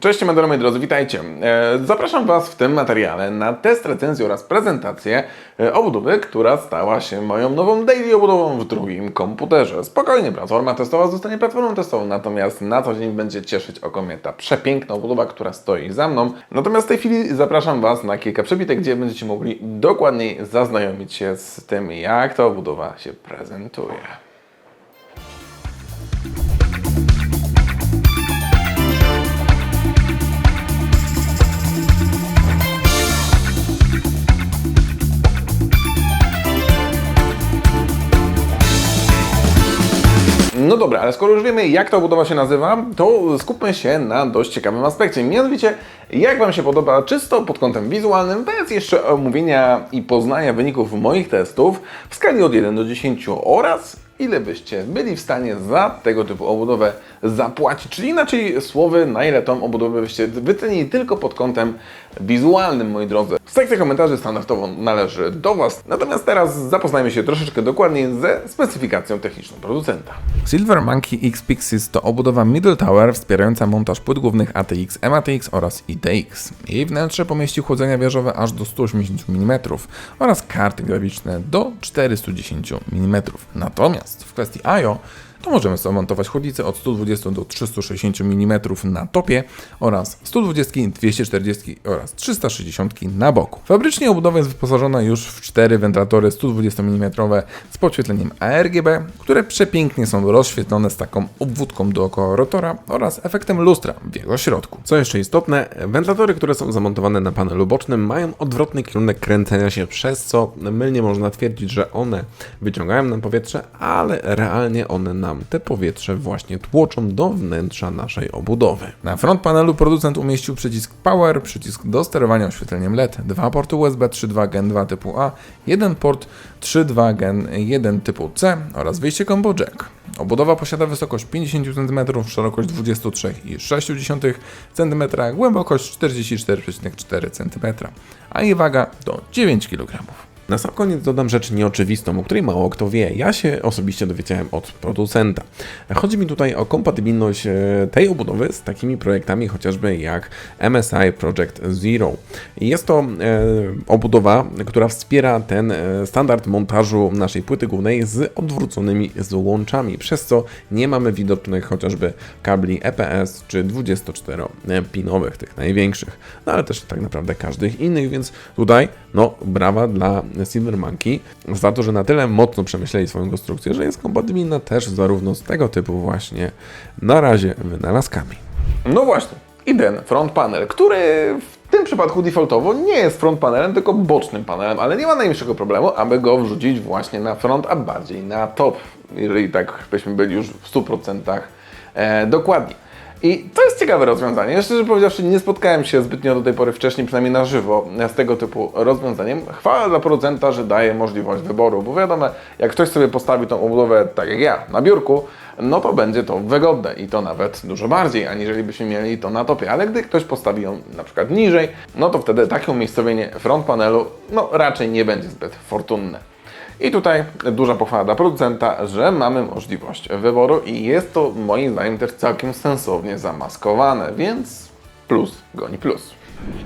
Cześć, Medero, moi drodzy, witajcie. E, Zapraszam Was w tym materiale na test, recenzję oraz prezentację e, obudowy, która stała się moją nową daily obudową w drugim komputerze. Spokojnie, platforma testowa zostanie platformą testową, natomiast na co dzień będzie cieszyć oko mnie ta przepiękna obudowa, która stoi za mną. Natomiast w tej chwili zapraszam Was na kilka przebitek, gdzie będziecie mogli dokładniej zaznajomić się z tym, jak ta obudowa się prezentuje. No dobra, ale skoro już wiemy, jak ta budowa się nazywa, to skupmy się na dość ciekawym aspekcie. Mianowicie, jak Wam się podoba czysto pod kątem wizualnym, bez jeszcze omówienia i poznania wyników moich testów w skali od 1 do 10 oraz ile byście byli w stanie za tego typu obudowę zapłacić. Czyli inaczej słowy, na ile tą obudowę byście wycenili tylko pod kątem wizualnym, moi drodzy. Sekcja komentarzy standardowo należy do Was. Natomiast teraz zapoznajmy się troszeczkę dokładniej ze specyfikacją techniczną producenta. Silver Monkey X Pixis to obudowa Middle Tower wspierająca montaż płyt głównych ATX, MATX oraz ITX. Jej wnętrze pomieści chłodzenia wieżowe aż do 180 mm oraz karty graficzne do 410 mm. Natomiast w kwestii I.O. to możemy sobie montować chłodnice od 120 do 360 mm na topie oraz 120, 240 oraz 360 na boku. Fabrycznie obudowa jest wyposażona już w cztery wentylatory 120 mm z podświetleniem ARGB, które przepięknie są rozświetlone z taką obwódką dookoła rotora oraz efektem lustra w jego środku. Co jeszcze istotne, wentylatory, które są zamontowane na panelu bocznym, mają odwrotny kierunek kręcenia się, przez co mylnie można twierdzić, że one wyciągają nam powietrze, ale realnie one nam te powietrze właśnie tłoczą do wnętrza naszej obudowy. Na front panelu producent umieścił przycisk Power, przycisk do sterowania oświetleniem LED, dwa porty USB 3.2 Gen 2 typu A, jeden port 3.2 Gen 1 typu C oraz wyjście combo jack. Obudowa posiada wysokość 50 cm, szerokość 23,6 cm, głębokość 44,4 cm, a jej waga to 9 kg. Na sam koniec dodam rzecz nieoczywistą, o której mało kto wie. Ja się osobiście dowiedziałem od producenta. Chodzi mi tutaj o kompatybilność e, tej obudowy z takimi projektami chociażby jak MSI Project Zero. Jest to e, obudowa, która wspiera ten e, standard montażu naszej płyty głównej z odwróconymi złączami, przez co nie mamy widocznych chociażby kabli EPS czy 24-pinowych, tych największych, no ale też tak naprawdę każdych innych, więc tutaj no brawa dla Silver Monkey za to, że na tyle mocno przemyśleli swoją konstrukcję, że jest kompatybilna też zarówno z tego typu właśnie na razie wynalazkami. No właśnie, i ten front panel, który w tym przypadku defaultowo nie jest front panelem, tylko bocznym panelem, ale nie ma najmniejszego problemu, aby go wrzucić właśnie na front, a bardziej na top, jeżeli tak byśmy byli już w 100% e, dokładni. I to jest ciekawe rozwiązanie. Szczerze powiedziawszy, nie spotkałem się zbytnio do tej pory wcześniej, przynajmniej na żywo, z tego typu rozwiązaniem. Chwała dla producenta, że daje możliwość wyboru, bo wiadomo, jak ktoś sobie postawi tą obudowę tak jak ja, na biurku, no to będzie to wygodne i to nawet dużo bardziej, aniżeli byśmy mieli to na topie. Ale gdy ktoś postawi ją na przykład niżej, no to wtedy takie umiejscowienie front panelu, no raczej nie będzie zbyt fortunne. I tutaj duża pochwała dla producenta, że mamy możliwość wyboru i jest to moim zdaniem też całkiem sensownie zamaskowane, więc plus goni plus.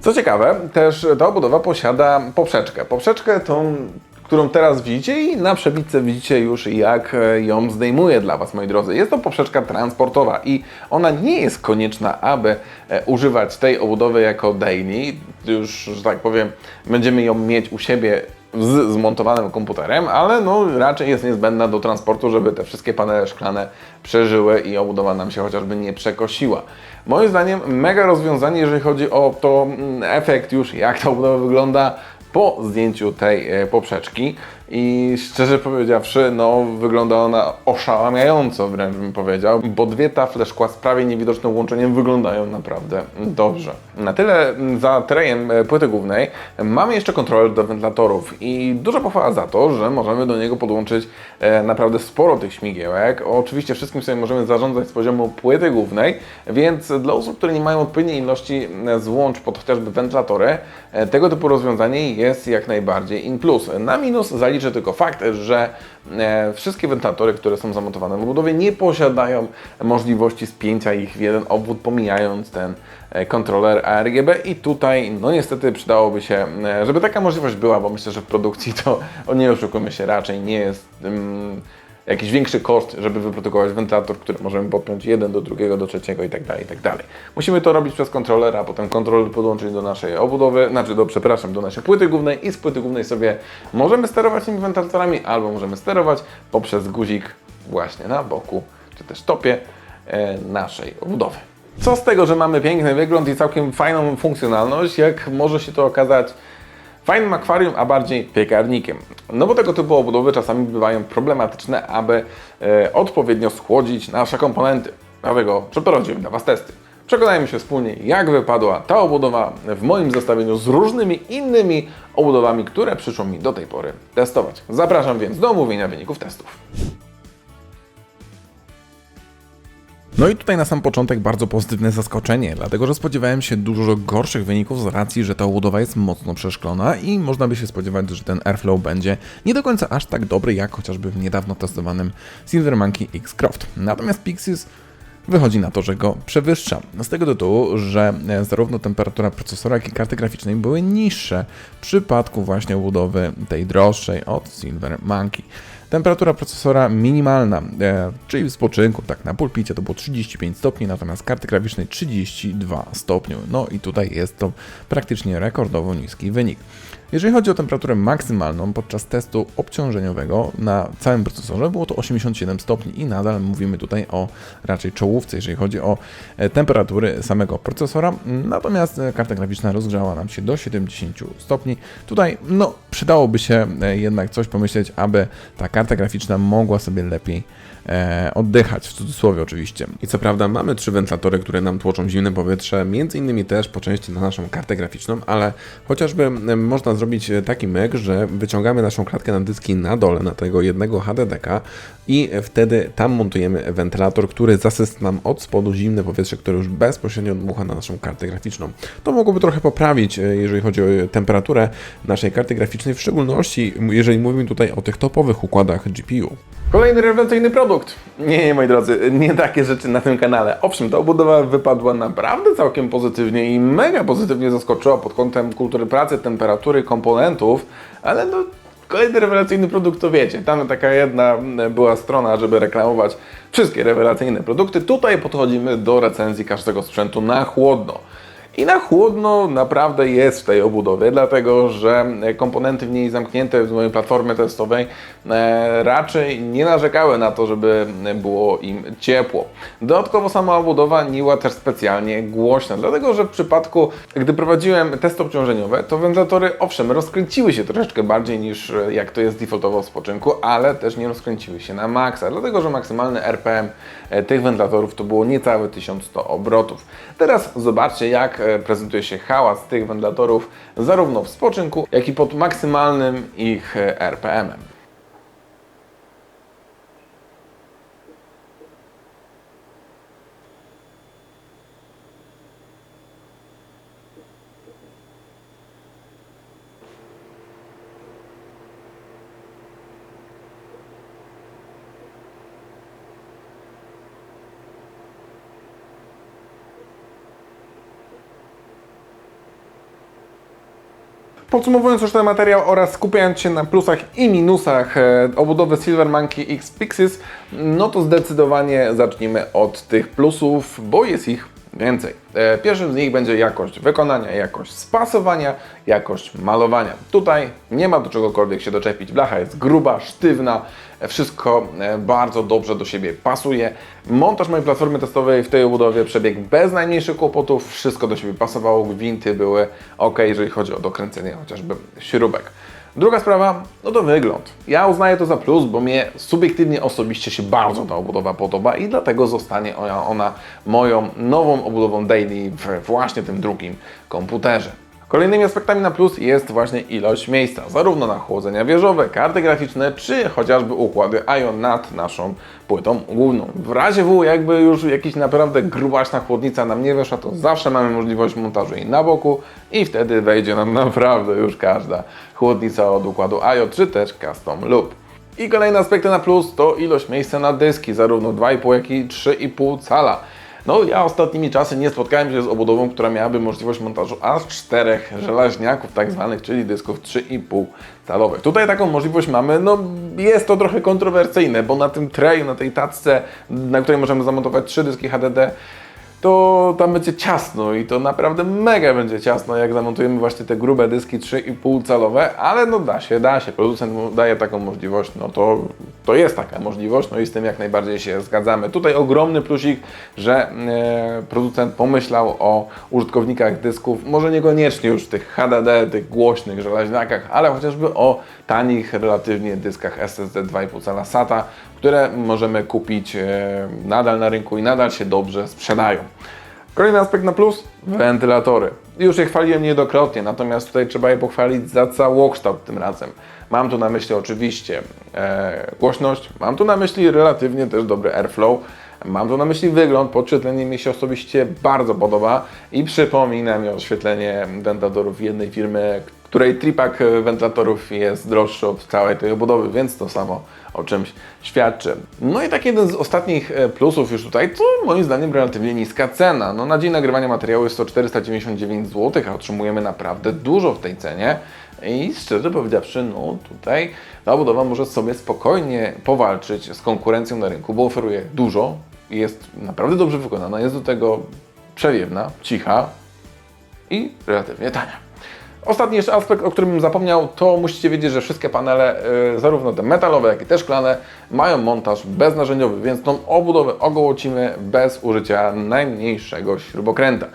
Co ciekawe, też ta obudowa posiada poprzeczkę. Poprzeczkę tą, którą teraz widzicie i na przebitce widzicie już jak ją zdejmuję dla Was, moi drodzy. Jest to poprzeczka transportowa i ona nie jest konieczna, aby e, używać tej obudowy jako daily. Już, że tak powiem, będziemy ją mieć u siebie z zmontowanym komputerem, ale no raczej jest niezbędna do transportu, żeby te wszystkie panele szklane przeżyły i obudowa nam się chociażby nie przekosiła. Moim zdaniem mega rozwiązanie, jeżeli chodzi o to mm, efekt już, jak ta obudowa wygląda po zdjęciu tej e, poprzeczki i szczerze powiedziawszy, no wygląda ona oszałamiająco wręcz bym powiedział, bo dwie tafle szkła z prawie niewidocznym łączeniem wyglądają naprawdę dobrze. Na tyle za trejem e, płyty głównej mamy jeszcze kontroler do wentylatorów i duża pochwała za to, że możemy do niego podłączyć e, naprawdę sporo tych śmigiełek. Oczywiście wszystkim sobie możemy zarządzać z poziomu płyty głównej, więc dla osób, które nie mają odpowiedniej ilości e, złącz pod chociażby wentylatory, tego typu rozwiązanie jest jak najbardziej in plus. Na minus zaliczam liczy tylko fakt, że e, wszystkie wentylatory, które są zamontowane w obudowie, nie posiadają możliwości spięcia ich w jeden obwód, pomijając ten e, kontroler ARGB i tutaj, no niestety przydałoby się, e, żeby taka możliwość była, bo myślę, że w produkcji to, o nie oszukujmy się, raczej nie jest mm, jakiś większy koszt, żeby wyprodukować wentylator, który możemy podpiąć jeden do drugiego, do trzeciego i tak dalej, i tak dalej. Musimy to robić przez kontroler, a potem kontroler podłączyć do naszej obudowy, znaczy do, przepraszam, do naszej płyty głównej i z płyty głównej sobie możemy sterować tymi wentylatorami, albo możemy sterować poprzez guzik właśnie na boku, czy też topie e, naszej obudowy. Co z tego, że mamy piękny wygląd i całkiem fajną funkcjonalność, jak może się to okazać fajnym akwarium, a bardziej piekarnikiem. No bo tego typu obudowy czasami bywają problematyczne, aby e, odpowiednio schłodzić nasze komponenty. Dlatego przeprowadziłem dla Was testy. Przekonajmy się wspólnie, jak wypadła ta obudowa w moim zestawieniu z różnymi innymi obudowami, które przyszło mi do tej pory testować. Zapraszam więc do omówienia wyników testów. No i tutaj na sam początek bardzo pozytywne zaskoczenie, dlatego że spodziewałem się dużo gorszych wyników z racji, że ta obudowa jest mocno przeszklona i można by się spodziewać, że ten airflow będzie nie do końca aż tak dobry jak chociażby w niedawno testowanym Silver Monkey X Croft. Natomiast Pixies wychodzi na to, że go przewyższa. Z tego tytułu, że e, zarówno temperatura procesora, jak i karty graficznej były niższe w przypadku właśnie obudowy tej droższej od Silver Monkey. Temperatura procesora minimalna, e, czyli w spoczynku, tak na pulpicie to było 35 stopni, natomiast karty graficznej 32 stopni. No i tutaj jest to praktycznie rekordowo niski wynik. Jeżeli chodzi o temperaturę maksymalną podczas testu obciążeniowego na całym procesorze, było to 87 stopni i nadal mówimy tutaj o raczej czołówce, jeżeli chodzi o e, temperatury samego procesora. Natomiast e, karta graficzna rozgrzała nam się do 70 stopni. Tutaj no, przydałoby się e, jednak coś pomyśleć, aby ta karta graficzna mogła sobie lepiej e, oddychać, w cudzysłowie oczywiście. I co prawda mamy trzy wentylatory, które nam tłoczą zimne powietrze, między innymi też po części na naszą kartę graficzną, ale chociażby e, można zrobić e, taki myk, że wyciągamy naszą klatkę na dyski na dole, na tego jednego HDD-ka i wtedy tam montujemy wentylator, który zasysa nam od spodu zimne powietrze, które już bezpośrednio dmucha na naszą kartę graficzną. To mogłoby trochę poprawić, e, jeżeli chodzi o temperaturę naszej karty graficznej, w szczególności jeżeli mówimy tutaj o tych topowych układach GPU. Kolejny rewelacyjny produkt. Nie, nie, moi drodzy, nie takie rzeczy na tym kanale. Owszem, ta obudowa wypadła naprawdę całkiem pozytywnie i mega pozytywnie zaskoczyła pod kątem kultury pracy, temperatury, komponentów, ale no, kolejny rewelacyjny produkt to wiecie. Tam taka jedna była strona, żeby reklamować wszystkie rewelacyjne produkty. Tutaj podchodzimy do recenzji każdego sprzętu na chłodno. I na chłodno naprawdę jest w tej obudowie, dlatego że komponenty w niej zamknięte z mojej platformy testowej e, raczej nie narzekały na to, żeby było im ciepło. Dodatkowo sama obudowa nie była też specjalnie głośna, dlatego że w przypadku, gdy prowadziłem testy obciążeniowe, to wentylatory owszem rozkręciły się troszeczkę bardziej niż e, jak to jest defaultowo w spoczynku, ale też nie rozkręciły się na maksa, dlatego że maksymalny RPM e, tych wentylatorów to było niecałe 1100 obrotów. Teraz zobaczcie jak e, prezentuje się hałas tych wentylatorów zarówno w spoczynku, jak i pod maksymalnym ich e, RPM-em. Podsumowując już ten materiał oraz skupiając się na plusach i minusach e, obudowy Silver Monkey X Pixis, no to zdecydowanie zacznijmy od tych plusów, bo jest ich więcej. E, Pierwszym z nich będzie jakość wykonania, jakość spasowania, jakość malowania. Tutaj nie ma do czegokolwiek się doczepić. Blacha jest gruba, sztywna, e, wszystko e, bardzo dobrze do siebie pasuje. Montaż mojej platformy testowej w tej obudowie przebiegł bez najmniejszych kłopotów, wszystko do siebie pasowało, gwinty były ok, jeżeli chodzi o dokręcenie chociażby śrubek. Druga sprawa, no to wygląd. Ja uznaję to za plus, bo mnie subiektywnie osobiście się bardzo ta obudowa podoba i dlatego zostanie ona, moją nową obudową daily w właśnie tym drugim komputerze. Kolejnymi aspektami na plus jest właśnie ilość miejsca, zarówno na chłodzenia wieżowe, karty graficzne, czy chociażby układy IO nad naszą płytą główną. W razie W, jakby już jakiś naprawdę grubaśna chłodnica nam nie weszła, to zawsze mamy możliwość montażu jej na boku i wtedy wejdzie nam naprawdę już każda chłodnica od układu IO, czy też custom loop. I kolejne aspekty na plus to ilość miejsca na dyski, zarówno 2,5 jak i 3,5 cala. No ja ostatnimi czasy nie spotkałem się z obudową, która miałaby możliwość montażu aż czterech żelaźniaków tak zwanych, czyli dysków 3,5 calowych. Tutaj taką możliwość mamy, no jest to trochę kontrowersyjne, bo na tym trayu, na tej tacce, na której możemy zamontować trzy dyski HDD, to tam będzie ciasno i to naprawdę mega będzie ciasno, jak zamontujemy właśnie te grube dyski 3,5 calowe, ale no da się, da się, producent daje taką możliwość, no to, to jest taka możliwość, no i z tym jak najbardziej się zgadzamy. Tutaj ogromny plusik, że e, producent pomyślał o użytkownikach dysków, może niekoniecznie już tych HDD, tych głośnych żelaźniakach, ale chociażby o tanich relatywnie dyskach SSD 2,5 cala SATA, które możemy kupić e, nadal na rynku i nadal się dobrze sprzedają. Kolejny aspekt na plus, wentylatory. Już je chwaliłem niejednokrotnie, natomiast tutaj trzeba je pochwalić za całokształt tym razem. Mam tu na myśli oczywiście e, głośność, mam tu na myśli relatywnie też dobry airflow, mam tu na myśli wygląd, podświetlenie mi się osobiście bardzo podoba i przypomina mi oświetlenie wentylatorów jednej firmy, której tripak wentylatorów jest droższy od całej tej obudowy, więc to samo o czymś świadczy. No i tak jeden z ostatnich e, plusów już tutaj, to moim zdaniem relatywnie niska cena. No na dzień nagrywania materiału jest to 499 zł, a otrzymujemy naprawdę dużo w tej cenie. I szczerze powiedziawszy, no tutaj ta budowa może sobie spokojnie powalczyć z konkurencją na rynku, bo oferuje dużo, jest naprawdę dobrze wykonana, jest do tego przewiewna, cicha i relatywnie tania. Ostatni jeszcze aspekt, o którym zapomniał, to musicie wiedzieć, że wszystkie panele, y, zarówno te metalowe, jak i te szklane, mają montaż beznarzędziowy, więc tą obudowę ogołocimy bez użycia najmniejszego śrubokręta.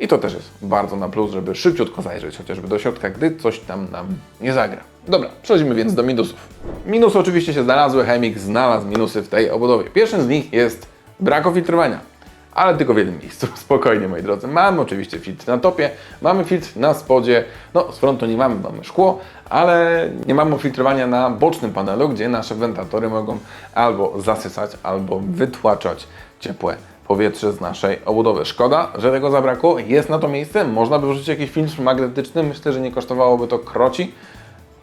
I to też jest bardzo na plus, żeby szybciutko zajrzeć chociażby do środka, gdy coś tam nam nie zagra. Dobra, przechodzimy więc do minusów. Minusy oczywiście się znalazły, Chemik znalazł minusy w tej obudowie. Pierwszym z nich jest brak ofiltrowania ale tylko w jednym miejscu. Spokojnie, moi drodzy. Mamy oczywiście filtr na topie, mamy filtr na spodzie. No, z frontu nie mamy, mamy szkło, ale nie mamy filtrowania na bocznym panelu, gdzie nasze wentylatory mogą albo zasysać, albo wytłaczać ciepłe powietrze z naszej obudowy. Szkoda, że tego zabrakło. Jest na to miejsce. Można by wrzucić jakiś filtr magnetyczny. Myślę, że nie kosztowałoby to kroci,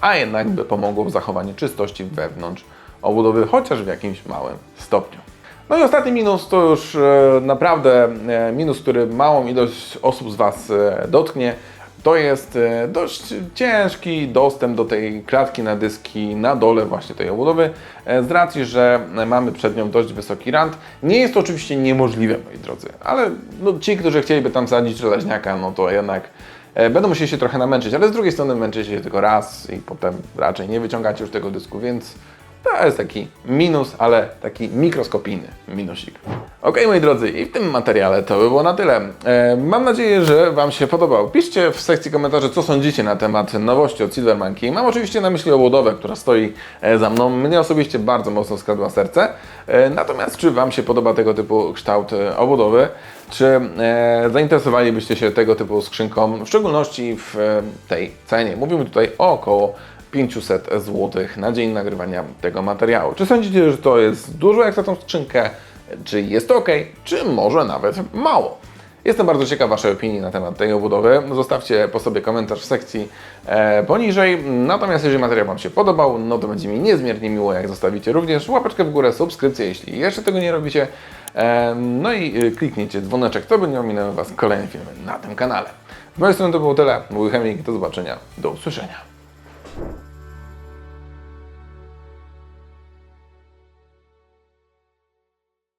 a jednak by pomogło w zachowaniu czystości wewnątrz obudowy, chociaż w jakimś małym stopniu. No i ostatni minus to już e, naprawdę e, minus, który małą ilość osób z Was e, dotknie. To jest dość ciężki dostęp do tej klatki na dyski na dole właśnie tej obudowy, z racji, że mamy przed nią dość wysoki rand. Nie jest to oczywiście niemożliwe, moi drodzy, ale no, ci, którzy chcieliby tam sadzić żelaźniaka, no to jednak będą musieli się trochę namęczyć, ale z drugiej strony męczycie się tylko raz i potem raczej nie wyciągacie już tego dysku, więc to jest taki minus, ale taki mikroskopijny minusik. Ok, moi drodzy, i w tym materiale to by było na tyle. E, mam nadzieję, że Wam się podobał. Piszcie w sekcji komentarzy, co sądzicie na temat nowości od Silver Monkey. Mam oczywiście na myśli obudowę, która stoi e, za mną. Mnie osobiście bardzo mocno skradła serce. E, natomiast czy Wam się podoba tego typu kształt e, obudowy? Czy e, zainteresowalibyście się tego typu skrzynką, w szczególności w e, tej cenie? Mówimy tutaj o około 500 zł na dzień nagrywania tego materiału. Czy sądzicie, że to jest dużo jak za tą skrzynkę? Czy jest to ok? Czy może nawet mało? Jestem bardzo ciekaw Waszej opinii na temat tej obudowy. Zostawcie po sobie komentarz w sekcji e, poniżej. Natomiast jeżeli materiał Wam się podobał, no to będzie mi niezmiernie miło, jak zostawicie również łapeczkę w górę, subskrypcję, jeśli jeszcze tego nie robicie. E, no i e, kliknijcie dzwoneczek, to by nie ominęły Was kolejne filmy na tym kanale. Z mojej strony to było tyle. Mój Chemik, do zobaczenia, do usłyszenia.